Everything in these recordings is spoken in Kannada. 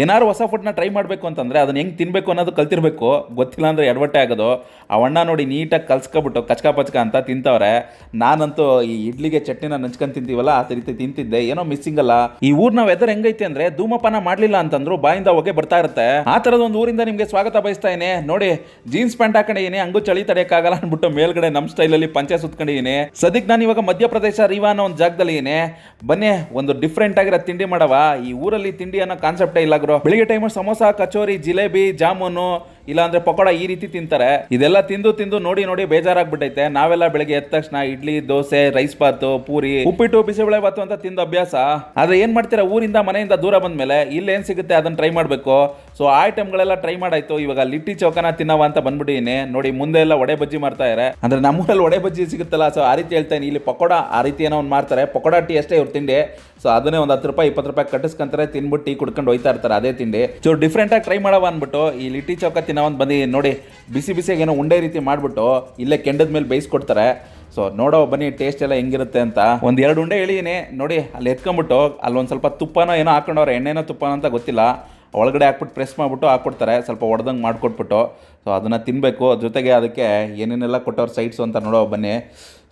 ಏನಾರು ಹೊಸ ಫುಡ್ನ ಟ್ರೈ ಮಾಡಬೇಕು ಅಂತಂದರೆ ಅದನ್ನ ಹೆಂಗೆ ತಿನ್ನಬೇಕು ಅನ್ನೋದು ಕಲ್ತಿರ್ಬೇಕು. ಗೊತ್ತಿಲ್ಲ ಅಂದರೆ ಎಡವಟ್ಟೆ ಆಗೋದು. ಆ ಅಣ್ಣ ನೋಡಿ ನೀಟಾಗಿ ಕಲ್ಸ್ಕೊಬಿಟ್ಟು ಕಚ್ಕ ಪಚ್ಕ ಅಂತ ತಿಂತವ್ರೆ. ನಾನಂತೂ ಈ ಇಡ್ಲಿಗೆ ಚಟ್ನಿನ ನಂಚ್ಕೊಂಡು ತಿಂತೀವಲ್ಲ, ಆ ರೀತಿ ತಿಂತಿದ್ದೆ. ಏನೋ ಮಿಸ್ಸಿಂಗ್ ಅಲ್ಲ. ಈ ಊರ್ನ ವೆದರ್ ಹೆಂಗೈತೆ ಅಂದ್ರೆ ಧೂಮಪಾನ ಮಾಡಲಿಲ್ಲ ಅಂತಂದ್ರು ಬಾಯಿಂದ ಹೊಗೆ ಬರ್ತಾ ಇರುತ್ತೆ. ಆ ಥರದ ಒಂದು ಊರಿಂದ ನಿಮಗೆ ಸ್ವಾಗತ ಬಯಸ್ತಾ ಇದ್ದೀನಿ ನೋಡಿ ಜೀನ್ಸ್ ಪ್ಯಾಂಟ್ ಹಾಕೊಂಡಿದ್ದೀನಿ ಹಂಗೂ ಚಳಿ ತಡೆಯೋಕ್ಕಾಗಲ್ಲ ಅಂದ್ಬಿಟ್ಟು ಮೇಲ್ಗಡೆ ನಮ್ಮ ಸ್ಟೈಲಲ್ಲಿ ಪಂಚೆ ಸುತ್ಕೊಂಡಿದ್ದೀನಿ ಸದ್ಯಕ್ಕೆ ನಾನು ಇವಾಗ ಮಧ್ಯಪ್ರದೇಶ ರೀವಾ ಅನ್ನೋ ಒಂದು ಜಾಗದಲ್ಲಿ ಬನ್ನಿ, ಒಂದು ಡಿಫ್ರೆಂಟ್ ಆಗಿರೋ ತಿಂಡಿ ಮಾಡವ. ಈ ಊರಲ್ಲಿ ತಿಂಡಿ ಅನ್ನೋ ಕಾನ್ಸೆಪ್ಟೇ ಇಲ್ಲ ಬೆಳಿಗ್ಗೆ ಟೈಮು ಸಮೋಸ ಕಚೋರಿ ಜಿಲೇಬಿ ಜಾಮೂನು ಇಲ್ಲಾಂದ್ರೆ ಪಕೋಡ ಈ ರೀತಿ ತಿಂತಾರೆ. ಇದೆಲ್ಲ ತಿಂದು ತಿಂದು ನೋಡಿ ನೋಡಿ ಬೇಜಾರಾಗ್ಬಿಟ್ಟೈತೆ. ನಾವೆಲ್ಲ ಬೆಳಿಗ್ಗೆ ಎದ್ದ ತಕ್ಷಣ ಇಡ್ಲಿ, ದೋಸೆ, ರೈಸ್ ಬಾತು ಪೂರಿ, ಉಪ್ಪಿಟ್ಟು, ಬಿಸಿಬೇಳೆ ಬಾತು ಅಂತ ತಿಂದು ಅಭ್ಯಾಸ. ಆದ್ರೆ ಏನ್ ಮಾಡ್ತೀರಾ? ಊರಿಂದ ಮನೆಯಿಂದ ದೂರ ಬಂದ್ಮೇಲೆ ಇಲ್ಲಿ ಏನ್ ಸಿಗುತ್ತೆ? ಅದನ್ನ ಟ್ರೈ ಮಾಡ್ಬೇಕು. ಸೊ ಆ ಐಟಮ್ಗಳೆಲ್ಲ ಟ್ರೈ ಮಾಡಾಯ್ತು. ಇವಾಗ ಲಿಟ್ಟಿ ಚೌಕನ ತಿನ್ನವ ಅಂತ ಬಂದ್ಬಿಟ್ಟಿದ್ದೀನಿ ನೋಡಿ, ಮುಂದೆ ಎಲ್ಲ ಒಡೆ ಬಜ್ಜಿ ಮಾಡ್ತಾ ಇದಾರೆ. ಅಂದ್ರೆ ನಮ್ಮೂರಲ್ಲಿ ಒಡೆ ಬಜ್ಜಿ ಸಿಗುತ್ತಲ್ಲ ಸೊ ಆ ರೀತಿ ಹೇಳ್ತೇನೆ ಇಲ್ಲಿ ಪಕೋಡ ಆ ರೀತಿ ಏನೋ ಒಂದು ಮಾಡ್ತಾರೆ. ಪಕೋಡ ಟೀ ಅಷ್ಟೇ ಇವ್ರು ತಿಂಡಿ. ಸೊ ಅದನ್ನೇ ಒಂದು ಹತ್ತು ರೂಪಾಯಿ, ಇಪ್ಪತ್ತು ರೂಪಾಯಿ ಕಟ್ಟಿಸ್ಕೊಂತಾರೆ. ತಿನ್ಬಿಟ್ಟು ಟೀ ಕುಡ್ಕೊಂಡು ಹೋಯ್ತಾ ಇರ್ತಾರೆ ಅದೇ ತಿಂಡಿ. ಸೊ ಡಿಫ್ರೆಂಟ್ ಆಗಿ ಟ್ರೈ ಮಾಡವ ಅಂದ್ಬಿಟ್ಟು ಈ ಲಿಟ್ಟಿ ಚೌಕ ತಿನ್ನೋ ಒಂದು ಬನ್ನಿ. ನೋಡಿ, ಬಿಸಿ ಬಿಸಿಯಾಗಿ ಏನೋ ಉಂಡೆ ರೀತಿ ಮಾಡಿಬಿಟ್ಟು ಇಲ್ಲೇ ಕೆಂಡದ ಮೇಲೆ ಬೇಯಿಸ್ಕೊಡ್ತಾರೆ. ಸೊ ನೋಡೋ, ಬನ್ನಿ ಟೇಸ್ಟ್ ಎಲ್ಲ ಹೆಂಗಿರುತ್ತೆ ಅಂತ. ಒಂದು ಎರಡು ಉಂಡೆ ಹೇಳಿದ್ದೀನಿ ನೋಡಿ, ಅಲ್ಲಿ ಎತ್ಕೊಂಬಿಟ್ಟು ಅಲ್ಲಿ ಒಂದು ಸ್ವಲ್ಪ ತುಪ್ಪನೋ ಏನೋ ಹಾಕೊಂಡವ್ರೆ, ಎಣ್ಣೆನೋ ತುಪ್ಪನೋ ಅಂತ ಗೊತ್ತಿಲ್ಲ. ಒಳಗಡೆ ಹಾಕ್ಬಿಟ್ಟು ಪ್ರೆಸ್ ಮಾಡಿಬಿಟ್ಟು ಹಾಕ್ಕೊಡ್ತಾರೆ. ಸ್ವಲ್ಪ ಒಡ್ದಂಗೆ ಮಾಡಿಕೊಟ್ಬಿಟ್ಟು. ಸೊ ಅದನ್ನು ತಿನ್ನಬೇಕು ಜೊತೆಗೆ ಅದಕ್ಕೆ ಏನೇನೆಲ್ಲ ಕೊಟ್ಟವ್ರ ಸೈಟ್ಸು ಅಂತ ನೋಡೋ ಬನ್ನಿ.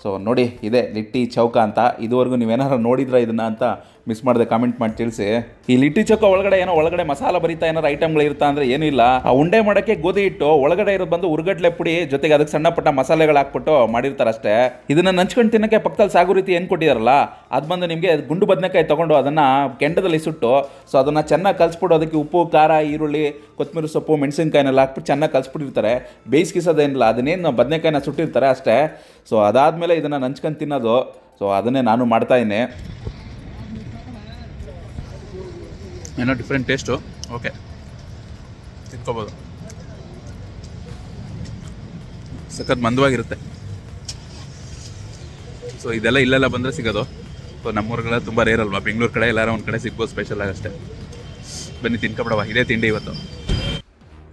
ಸೊ ನೋಡಿ, ಇದೆ ಲಿಟ್ಟಿ ಚೌಕ ಅಂತ. ಇದುವರೆಗೂ ನೀವೇನಾರು ನೋಡಿದ್ರೆ ಇದನ್ನ ಅಂತ ಮಿಸ್ ಮಾಡಿದೆ ಕಾಮೆಂಟ್ ಮಾಡಿ ತಿಳಿಸಿ. ಈ ಲಿಟ್ಟಿ ಚೌಕ ಒಳಗಡೆ ಏನೋ ಒಳಗಡೆ ಮಸಾಲ ಬರೀತಾ ಏನಾರು ಐಟಮ್ಗಳು ಇರ್ತಾ ಅಂದರೆ ಏನೂ ಇಲ್ಲ. ಆ ಉಂಡೆ ಮಾಡೋಕ್ಕೆ ಗೋಧಿ ಹಿಟ್ಟು, ಒಳಗಡೆ ಇರೋದು ಬಂದು ಉರ್ಗಡ್ಲೆ ಪುಡಿ, ಜೊತೆಗೆ ಅದಕ್ಕೆ ಸಣ್ಣ ಪುಟ್ಟ ಮಸಾಲೆಗಳು ಹಾಕ್ಬಿಟ್ಟು ಮಾಡಿರ್ತಾರೆ ಅಷ್ಟೇ. ಇದನ್ನು ನಂಚ್ಕೊಂಡು ತಿನ್ನೋಕ್ಕೆ ಪಕ್ಕದಲ್ಲಿ ಸಾಗು ರೀತಿ ಏನು ಕೊಟ್ಟಿದಾರಲ್ಲ, ಅದು ಬಂದು ನಿಮಗೆ ಗುಂಡು ಬದನೆಕಾಯಿ ತೊಗೊಂಡು ಅದನ್ನು ಕೆಂಡದಲ್ಲಿ ಸುಟ್ಟು ಸೊ ಅದನ್ನು ಚೆನ್ನಾಗಿ ಕಲಿಸ್ಬಿಟ್ಟು ಅದಕ್ಕೆ ಖಾರ, ಈರುಳ್ಳಿ, ಕೊತ್ತಂಬರಿ ಸೊಪ್ಪು, ಮೆಣಸಿನ್ಕಾಯಿನೆಲ್ಲ ಹಾಕ್ಬಿಟ್ಟು ಚೆನ್ನಾಗಿ ಕಲಿಸ್ಬಿಟ್ಟಿರ್ತಾರೆ. ಬೇಯಿಸ್ಕಿಸೋದೇನಿಲ್ಲ, ಅದನ್ನೇನು ಬದನೆಕಾಯಿನ ಸುಟ್ಟಿರ್ತಾರೆ ಅಷ್ಟೇ. ಸೊ ಅದಾದಮೇಲೆ ಇದನ್ನು ನಂಚ್ಕೊಂಡು ತಿನ್ನೋದು. ಸೊ ಅದನ್ನೇ ನಾನು ಮಾಡ್ತಾಯಿದ್ದೀನಿ ಏನೋ ಡಿಫ್ರೆಂಟ್ ಟೇಸ್ಟು ಓಕೆ ತಿನ್ಕೋಬೋದು. ಸಖತ್ ಮಂದವಾಗಿರುತ್ತೆ. ಸೊ ಇದೆಲ್ಲ ಇಲ್ಲೆಲ್ಲ ಬಂದರೆ ಸಿಗೋದು. ಸೊ ನಮ್ಮೂರುಗಳೆಲ್ಲ ತುಂಬ ರೇರ್ ಅಲ್ವಾ? ಬೆಂಗಳೂರು ಕಡೆ ಎಲ್ಲಾರ ಒಂದು ಕಡೆ ಸಿಗ್ಬೋದು ಸ್ಪೆಷಲ್ ಆಗಷ್ಟೇ ಬನ್ನಿ ತಿನ್ಕೊಬಿಡವ ಇದೇ ತಿಂಡಿ ಇವತ್ತು.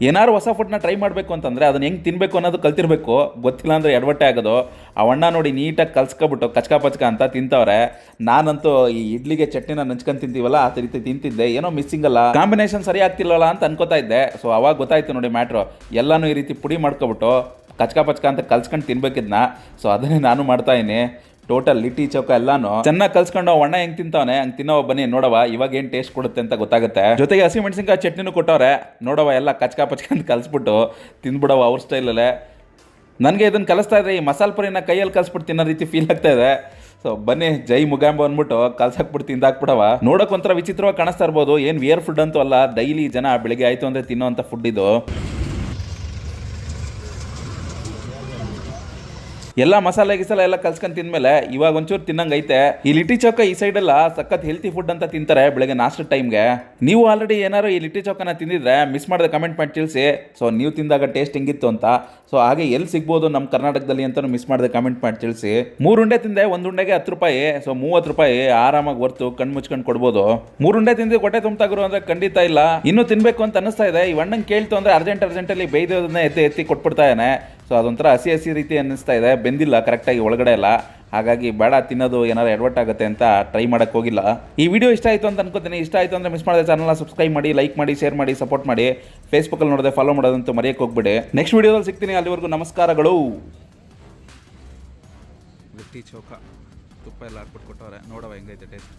ಏನಾದ್ರು ಹೊಸ ಫುಡ್ನ ಟ್ರೈ ಮಾಡಬೇಕು ಅಂತಂದರೆ ಅದನ್ನ ಹೆಂಗೆ ತಿನ್ನಬೇಕು ಅನ್ನೋದು ಕಲ್ತಿರಬೇಕು. ಗೊತ್ತಿಲ್ಲ ಅಂದರೆ ಎಡವಟ್ಟೆ ಆಗೋದು. ಆ ಅಣ್ಣ ನೋಡಿ ನೀಟಾಗಿ ಕಲ್ಸ್ಕೊಬಿಟ್ಟು ಕಚ್ಕ ಪಚ್ಕ ಅಂತ ತಿಂತವ್ರೆ. ನಾನಂತೂ ಈ ಇಡ್ಲಿಗೆ ಚಟ್ನಿನ ನಂಚ್ಕೊಂಡು ತಿಂತೀವಲ್ಲ, ಆ ರೀತಿ ತಿಂತಿದ್ದೆ. ಏನೋ ಮಿಸ್ಸಿಂಗ್ ಅಲ್ಲ. ಕಾಂಬಿನೇಷನ್ ಸರಿ ಆಗ್ತಿಲ್ಲಲ್ಲ ಅಂತ ಅನ್ಕೋತಾ ಇದ್ದೆ. ಸೊ ಅವಾಗ ಗೊತ್ತಾಯ್ತು ನೋಡಿ ಮ್ಯಾಟ್ರು. ಎಲ್ಲನೂ ಈ ರೀತಿ ಪುಡಿ ಮಾಡ್ಕೊಬಿಟ್ಟು ಕಚ್ಕ ಪಚ್ಕ ಅಂತ ಕಲ್ಸ್ಕೊಂಡು ತಿನ್ಬೇಕಿದ್ನ. ಸೊ ಅದನ್ನೇ ನಾನು ಮಾಡ್ತಾ ಇದೀನಿ ಟೋಟಲ್ ಲಿಟ್ಟಿ ಚೌಕ ಎಲ್ಲಾನು. ಚೆನ್ನಾಗಿ ಕಲ್ಸ್ಕೊಂಡು ಅಣ್ಣ ಹೆಂಗ್ ತಿಂತಾವನೆ, ಹಂಗ್ ತಿನ್ನೋ ಬನ್ನಿ ನೋಡವ ಇವಾಗ ಏನ್ ಟೇಸ್ಟ್ ಕೊಡುತ್ತೆ ಅಂತ ಗೊತ್ತಾಗುತ್ತೆ. ಜೊತೆಗೆ ಹಸಿ ಮೆಣಸಿನಕಾಯಿ ಚಟ್ನಿನೂ ಕೊಟ್ಟವ್ರೆ ನೋಡವ ಎಲ್ಲ ಕಚ್ಕಾ ಪಚ್ಕ ಅಂತ ಕಲ್ಸ್ಬಿಟ್ಟು ತಿಂದ್ಬಿಡವ ಅವ್ರ ಸ್ಟೈಲಲ್ಲೇ ನನಗೆ ಇದನ್ನ ಕಲಿಸ್ತಾ ಇದ್ರೆ ಈ ಮಸಾಲ ಪುರಿನ ಕೈಯಲ್ಲಿ ಕಲ್ಸ್ಬಿಟ್ಟು ತಿನ್ನೋ ರೀತಿ ಫೀಲ್ ಆಗ್ತಾ ಇದೆ. ಸೊ ಬನ್ನಿ, ಜೈ ಮುಗಾಂಬ ಅಂದ್ಬಿಟ್ಟು ಕಲ್ಸಾಕ್ಬಿಟ್ಟು ತಿಂದಾಕ್ಬಿಡವ ನೋಡೋಕೆ ಒಂಥರ ವಿಚಿತ್ರವಾಗಿ ಕಾಣಿಸ್ತಾ ಇರ್ಬೋದು, ಏನು ವಿಯರ್ ಫುಡ್ ಅಂತೂ ಅಲ್ಲ ಡೈಲಿ ಜನ ಬೆಳಿಗ್ಗೆ ಆಯ್ತು ಅಂದ್ರೆ ತಿನ್ನೋಂಥ ಫುಡ್ ಇದು. ಎಲ್ಲ ಮಸಾಲೆ ಗಿಸಾಲ ಎಲ್ಲ ಕಲ್ಸ್ಕೊಂಡು ತಿಂದ್ಮೇಲೆ ಇವಾಗ ಒಂಚೂರು ತಿನ್ನಂಗೈತೆ ಈ ಲಿಟ್ಟಿ ಚೌಕ ಈ ಸೈಡ್ ಎಲ್ಲ ಸಖತ್ ಹೆಲ್ತಿ ಫುಡ್ ಅಂತ ತಿಂತಾರೆ ಬೆಳಗ್ಗೆ ನಾಷ್ಟ ಟೈಮ್ಗೆ ನೀವು ಆಲ್ರೆಡಿ ಏನಾರು ಈ ಲಿಟ್ಟಿ ಚೌಕನ ತಿಂದಿದ್ರೆ ಮಿಸ್ ಮಾಡದೆ ಕಮೆಂಟ್ ಮಾಡಿ ತಿಳಿಸಿ. ಸೊ ನೀವು ತಿಂದಾಗ ಟೇಸ್ಟ್ ಹೆಂಗಿತ್ತು ಅಂತ. ಸೊ ಹಾಗೆ ಎಲ್ಲಿ ಸಿಗ್ಬೋದು ನಮ್ಮ ಕರ್ನಾಟಕದಲ್ಲಿ ಅಂತ ಮಿಸ್ ಮಾಡದೆ ಕಮೆಂಟ್ ಮಾಡಿ ತಿಳಿಸಿ. ಮೂರು ಉಂಡೆ ತಿಂದೆ, ಒಂದು ಉಂಡೆಗೆ ಹತ್ತು ರೂಪಾಯಿ. ಸೊ ಮೂವತ್ತು ರೂಪಾಯಿ ಆರಾಮಾಗಿ ಹೊರ್ತು ಕಣ್ ಮುಚ್ಕೊಂಡು ಕೊಡ್ಬೋದು. ಮೂರು ಉಂಡೆ ತಿಂದು ಹೊಟ್ಟೆ ತುಂಬ್ತಾಗ್ರು ಅಂದ್ರೆ ಖಂಡಿತ ಇಲ್ಲ. ಇನ್ನೂ ತಿನ್ಬೇಕು ಅಂತ ಅನಿಸ್ತಾ ಇದೆ. ಈ ಅಣ್ಣಂಗೆ ಕೇಳ್ತು ಅಂದ್ರೆ ಅರ್ಜೆಂಟ್ ಅರ್ಜೆಂಟಲ್ಲಿ ಬೈದೋದನ್ನ ಎತ್ತಿ ಎತ್ತಿ ಕೊಟ್ಬಿಡ್ತಾ ಇದ್ದಾನೆ ಸೊ ಅದೊಂಥರ ಹಸಿ ಹಸಿ ರೀತಿ ಅನ್ನಿಸ್ತಾ ಇದೆ. ಬೆಂದಿಲ್ಲ, ಕರೆಕ್ಟಾಗಿ ಒಳಗಡೆ ಎಲ್ಲ ಹಾಗಾಗಿ ಬೇಡ, ತಿನ್ನೋದು ಏನಾರು ಎಡ್ವರ್ಟ್ ಆಗುತ್ತೆ ಅಂತ ಟ್ರೈ ಮಾಡಕ್ಕೆ ಹೋಗಿಲ್ಲ. ಈ ವಿಡಿಯೋ ಇಷ್ಟ ಆಯಿತು ಅಂತ ಅನ್ಕೋತೀನಿ. ಇಷ್ಟ ಆಯಿತು ಅಂದರೆ ಮಿಸ್ ಮಾಡಿದೆ ಚಾನಲ್ನ ಸಬ್ಸ್ಕ್ರೈಬ್ ಮಾಡಿ ಲೈಕ್ ಮಾಡಿ ಶೇರ್ ಮಾಡಿ ಸಪೋರ್ಟ್ ಮಾಡಿ. ಫೇಸ್ಬುಕ್ಕಲ್ಲಿ ನೋಡಿದೆ ಫಾಲೋ ಮಾಡೋದಂತೂ ಮರೆಯೋಕ್ಕೆ ಹೋಗ್ಬಿಡಿ. ನೆಕ್ಸ್ಟ್ ವಿಡಿಯೋದಲ್ಲಿ ಸಿಗ್ತೀನಿ. ಅಲ್ಲಿವರೆಗೂ ನಮಸ್ಕಾರಗಳು. ಗಟ್ಟಿ ಚೌಕ ತುಪ್ಪ ಎಲ್ಲ ಹಾಕ್ಬಿಟ್ಟು ಕೊಟ್ಟವ್ರೆ. ನೋಡವ ಹೆಂಗೈತೆ ಟೇಸ್ಟ್